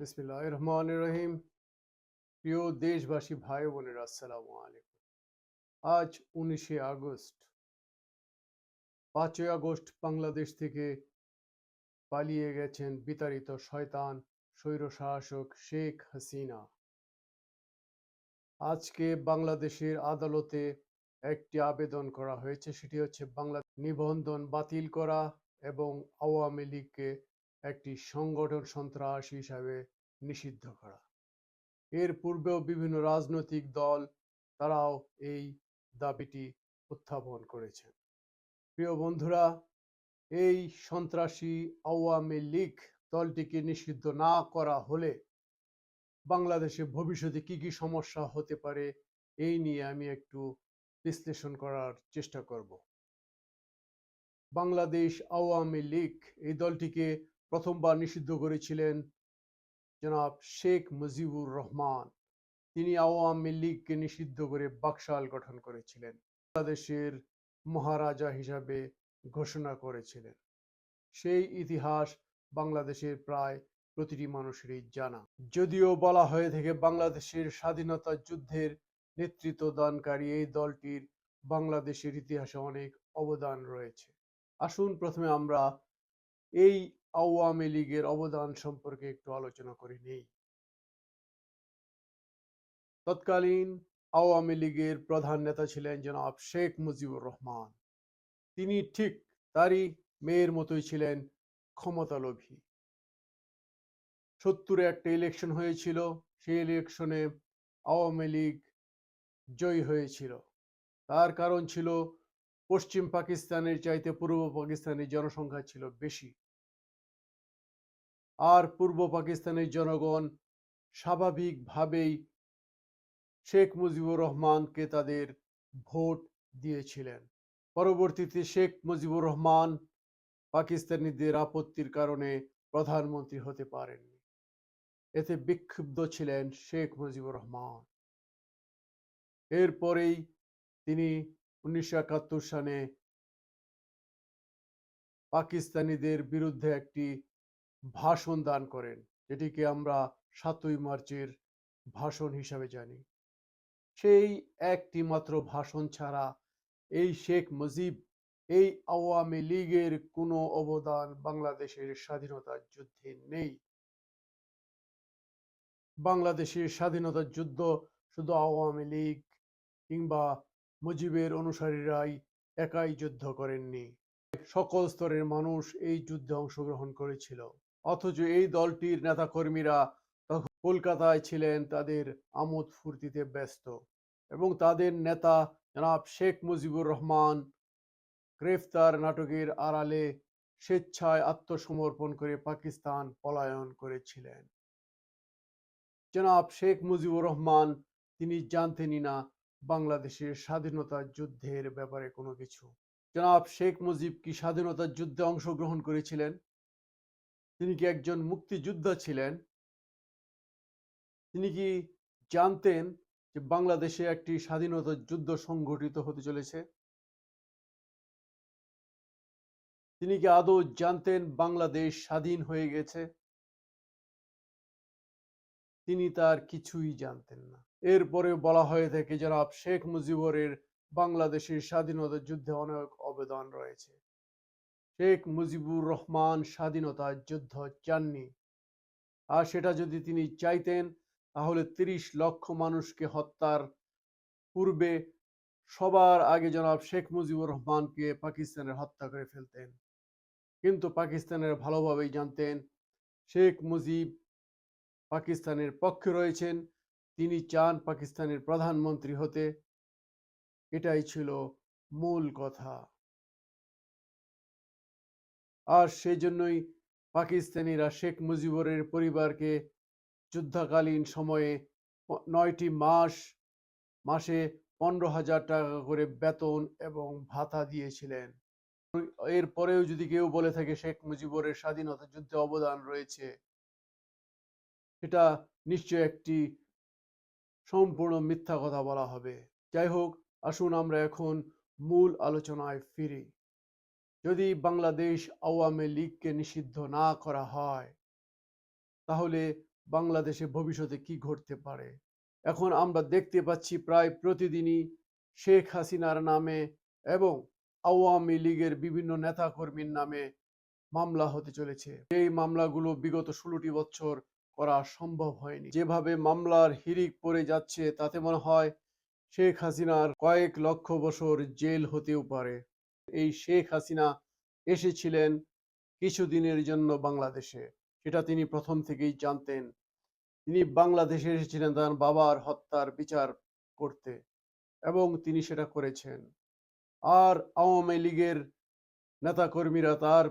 বিসমিল্লাহ রহমান রহিম। প্রিয় দেশবাসী, ভাই বোনেরা, আসসালামু আলাইকুম। আজ উনিশে আগস্ট, পাঁচই আগস্ট বাংলাদেশ থেকে পালিয়ে গেছেন বিতাড়িত শয়তান স্বৈর শাসক শেখ হাসিনা। আজকে বাংলাদেশের আদালতে একটি আবেদন করা হয়েছে, সেটি হচ্ছে বাংলা নিবন্ধন বাতিল করা এবং আওয়ামী লীগকে একটি সংগঠন সন্ত্রাসী হিসাবে নিষিদ্ধ করা। এর পূর্বেও বিভিন্ন রাজনৈতিক দল তারাও এই দাবিটি উত্থাপন করেছেন প্রিয় বন্ধুরা, এই সন্ত্রাসী আওয়ামী লীগ দলটিকে নিষিদ্ধ না করা হলে বাংলাদেশে ভবিষ্যতে কি কি সমস্যা হতে পারে, এই নিয়ে আমি একটু বিশ্লেষণ করার চেষ্টা করব। বাংলাদেশ আওয়ামী লীগ এই দলটিকে প্রথমবার নিষিদ্ধ করেছিলেন জনাব শেখ মুজিবুর রহমান। তিনি আওয়ামী লীগকে নিষিদ্ধ করে বাকশাল গঠন করেছিলেন। বাংলাদেশের মহারাজা হিসাবে ঘোষণা করেছিলেন। সেই ইতিহাস বাংলাদেশের প্রায় প্রতিটি মানুষেরই জানা। যদিও বলা হয়ে থাকে বাংলাদেশের স্বাধীনতা যুদ্ধের নেতৃত্ব দানকারী এই দলটির বাংলাদেশের ইতিহাসে অনেক অবদান রয়েছে। আসুন প্রথমে আমরা এই আওয়ামী লীগের অবদান সম্পর্কে একটু আলোচনা করে নেই। তৎকালীন আওয়ামী লীগের প্রধান নেতা ছিলেন জনাব শেখ মুজিবুর রহমান। তিনি ঠিক তারই মেয়ের মতোই ছিলেন ক্ষমতালোভী। সত্তরে একটা ইলেকশন হয়েছিল, সেই ইলেকশনে আওয়ামী লীগ জয়ী হয়েছিল। তার কারণ ছিল পশ্চিম পাকিস্তানের চাইতে পূর্ব পাকিস্তানের জনসংখ্যা ছিল বেশি। আর পূর্ব পাকিস্তানের জনগণ স্বাভাবিকভাবেই শেখ মুজিবুর রহমানকে তাদের ভোট দিয়েছিলেন। পরবর্তীতে শেখ মুজিবুর রহমান পাকিস্তানিদের আপত্তির কারণে প্রধানমন্ত্রী হতে পারেননি। এতে বিক্ষুব্ধ ছিলেন শেখ মুজিবুর রহমান। এরপরেই তিনি উনিশশো একাত্তর সালে পাকিস্তানিদের বিরুদ্ধে একটি ভাষণ দান করেন, যেটিকে আমরা সাতই মার্চের ভাষণ হিসাবে জানি। সেই একটি মাত্র ভাষণ ছাড়া এই শেখ মুজিব এই আওয়ামী লীগের কোনো অবদান বাংলাদেশের স্বাধীনতার যুদ্ধে নেই। বাংলাদেশের স্বাধীনতার যুদ্ধ শুধু আওয়ামী লীগ কিংবা মুজিবের অনুসারীরাই একাই যুদ্ধ করেননি। সকল স্তরের মানুষ এই যুদ্ধে অংশগ্রহণ করেছিল। অথচ এই দলটির নেতাকর্মীরা তখন কলকাতায় ছিলেন, তাদের আমোদ ফুর্তিতে ব্যস্ত এবং তাদের নেতা জনাব শেখ মুজিবুর রহমান গ্রেফতার নাটকের আড়ালে স্বেচ্ছায় আত্মসমর্পণ করে পাকিস্তান পলায়ন করেছিলেন। জনাব শেখ মুজিবুর রহমান, তিনি জানতেনই না বাংলাদেশের স্বাধীনতা যুদ্ধের ব্যাপারে কোনো কিছু। জনাব শেখ মুজিব কি স্বাধীনতার যুদ্ধে অংশগ্রহণ করেছিলেন? তিনি কি একজন মুক্তিযোদ্ধা ছিলেন? তিনি কি জানতেন যে বাংলাদেশে একটি স্বাধীনতা যুদ্ধ সংঘটিত হতে চলেছে? তিনি কি আদৌ জানতেন বাংলাদেশ স্বাধীন হয়ে গেছে? তিনি তার কিছুই জানতেন না। এরপরে বলা হয়ে থাকে, জনাব শেখ মুজিবরের বাংলাদেশের স্বাধীনতা যুদ্ধে অনেক অবদান রয়েছে। শেখ মুজিবুর রহমান স্বাধীনতার যুদ্ধ চাননি। আর সেটা যদি তিনি চাইতেন, তাহলে তিরিশ লক্ষ মানুষকে হত্যার পূর্বে সবার আগে জনাব শেখ মুজিবুর রহমানকে পাকিস্তানের হত্যা করে ফেলতেন। কিন্তু পাকিস্তানের ভালোভাবেই জানতেন, শেখ মুজিব পাকিস্তানের পক্ষে রয়েছেন, তিনি চান পাকিস্তানের প্রধানমন্ত্রী হতে। এটাই ছিল মূল কথা। আর সেই জন্যই পাকিস্তানিরা শেখ মুজিবুরের পরিবারকে যুদ্ধকালীন সময়ে নয়টি মাস, মাসে পনেরো হাজার টাকা করে বেতন এবং ভাতা দিয়েছিলেন। এরপরেও যদি কেউ বলে থাকে শেখ মুজিবুরের স্বাধীনতা যুদ্ধে অবদান রয়েছে, সেটা নিশ্চয় একটি সম্পূর্ণ মিথ্যা কথা বলা হবে। যাই হোক, আসুন আমরা এখন মূল আলোচনায় ফিরি। যদি বাংলাদেশ আওয়ামী লীগকে নিষিদ্ধ না করা হয়, তাহলে বাংলাদেশে ভবিষ্যতে কি ঘটতে পারে? এখন আমরা দেখতে পাচ্ছি প্রায় প্রতিদিনই শেখ হাসিনার নামে এবং আওয়ামী লীগের বিভিন্ন নেতাকর্মীর নামে মামলা হতে চলেছে। এই মামলাগুলো বিগত ষোলোটি বছর করা সম্ভব হয়নি। যেভাবে মামলার হিরিক পড়ে যাচ্ছে, তাতে মনে হয় শেখ হাসিনার কয়েক লক্ষ বছর জেল হতেও পারে। এই শেখ হাসিনা এসেছিলেন কিছুদিনের জন্য বাংলাদেশে। সেটা তিনি প্রথম থেকেই জানতেন। তিনি বাংলাদেশে এসেছিলেন তার বাবার হত্যার বিচার করতে এবং তিনি সেটা করেছেন। আর আওয়ামী লীগের নেতাকর্মীরা তার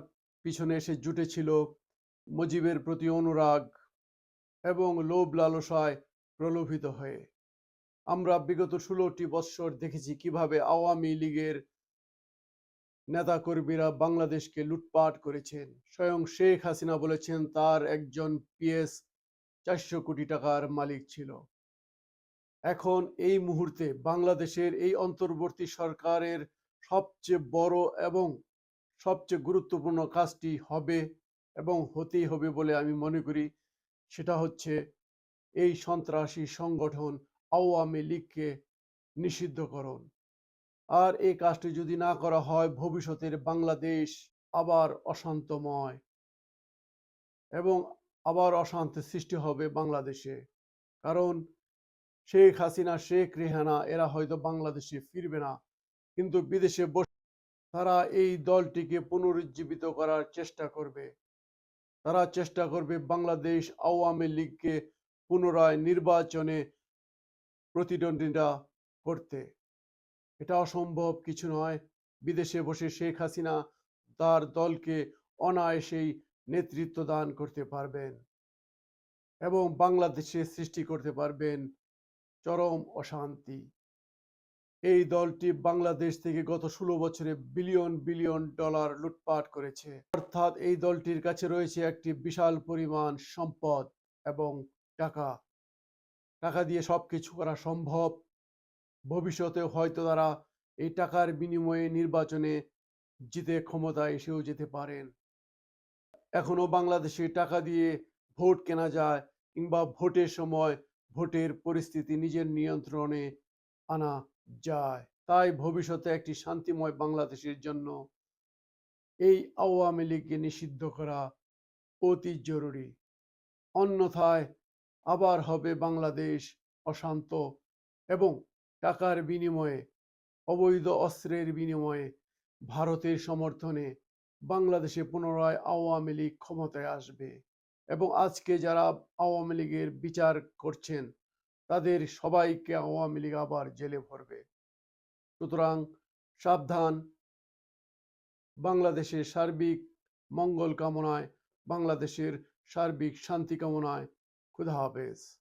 পিছনে এসে জুটেছিল মুজিবের প্রতি অনুরাগ এবং লোভ লালসায় প্রলোভিত হয়ে। আমরা বিগত ষোলোটি বৎসর দেখেছি কীভাবে আওয়ামী লীগের নেতাকর্মীরা বাংলাদেশকে লুটপাট করেছেন। স্বয়ং শেখ হাসিনা বলেছেন, তার একজন পিএস চারশো কোটি টাকার মালিক ছিল। এখন এই মুহূর্তে বাংলাদেশের এই অন্তর্বর্তী সরকারের সবচেয়ে বড় এবং সবচেয়ে গুরুত্বপূর্ণ কাজটি হবে এবং হতেই হবে বলে আমি মনে করি, সেটা হচ্ছে এই সন্ত্রাসী সংগঠন আওয়ামী লীগকে নিষিদ্ধকরণ। আর এই কাজটি যদি না করা হয়, ভবিষ্যতের বাংলাদেশ আবার অশান্তময় এবং আবার অশান্তি সৃষ্টি হবে বাংলাদেশে। কারণ শেখ হাসিনা, শেখ রেহানা, এরা হয়তো বাংলাদেশে ফিরবে না। কিন্তু বিদেশে বসে, তারা এই দলটিকে পুনরুজ্জীবিত করার চেষ্টা করবে। তারা চেষ্টা করবে বাংলাদেশ আওয়ামী লীগকে পুনরায় নির্বাচনে প্রতিদ্বন্দ্বিতা করতে। এটা অসম্ভব কিছু নয়। বিদেশে বসে শেখ হাসিনা তার দলকে অনায়াসেই নেতৃত্ব দান করতে পারবেন এবং বাংলাদেশে সৃষ্টি করতে পারবেন চরম অশান্তি। এই দলটি বাংলাদেশ থেকে গত ষোলো বছরে বিলিয়ন বিলিয়ন ডলার লুটপাট করেছে। অর্থাৎ এই দলটির কাছে রয়েছে একটি বিশাল পরিমাণ সম্পদ এবং টাকা। টাকা দিয়ে সবকিছু করা সম্ভব। ভবিষ্যতে হয়তো তারা এই টাকার বিনিময়ে নির্বাচনে জিতে ক্ষমতায় এসেও যেতে পারেন। এখনও বাংলাদেশে টাকা দিয়ে ভোট কেনা যায় কিংবা ভোটের সময় ভোটের পরিস্থিতি নিজের নিয়ন্ত্রণে আনা যায়। তাই ভবিষ্যতে একটি শান্তিময় বাংলাদেশের জন্য এই আওয়ামী লীগকে নিষিদ্ধ করা অতি জরুরি। অন্যথায় আবার হবে বাংলাদেশ অশান্ত এবং টাকার বিনিময়ে, অবৈধ অস্ত্রের বিনিময়ে ভারতের সমর্থনে বাংলাদেশে পুনরায় আওয়ামী লীগ ক্ষমতায় আসবে এবং আজকে যারা আওয়ামী লীগের বিচার করছেন, তাদের সবাইকে আওয়ামী লীগ আবার জেলে ভরবে। সুতরাং সাবধান। বাংলাদেশের সার্বিক মঙ্গল কামনায়, বাংলাদেশের সার্বিক শান্তি কামনায় খুদা হাফেজ।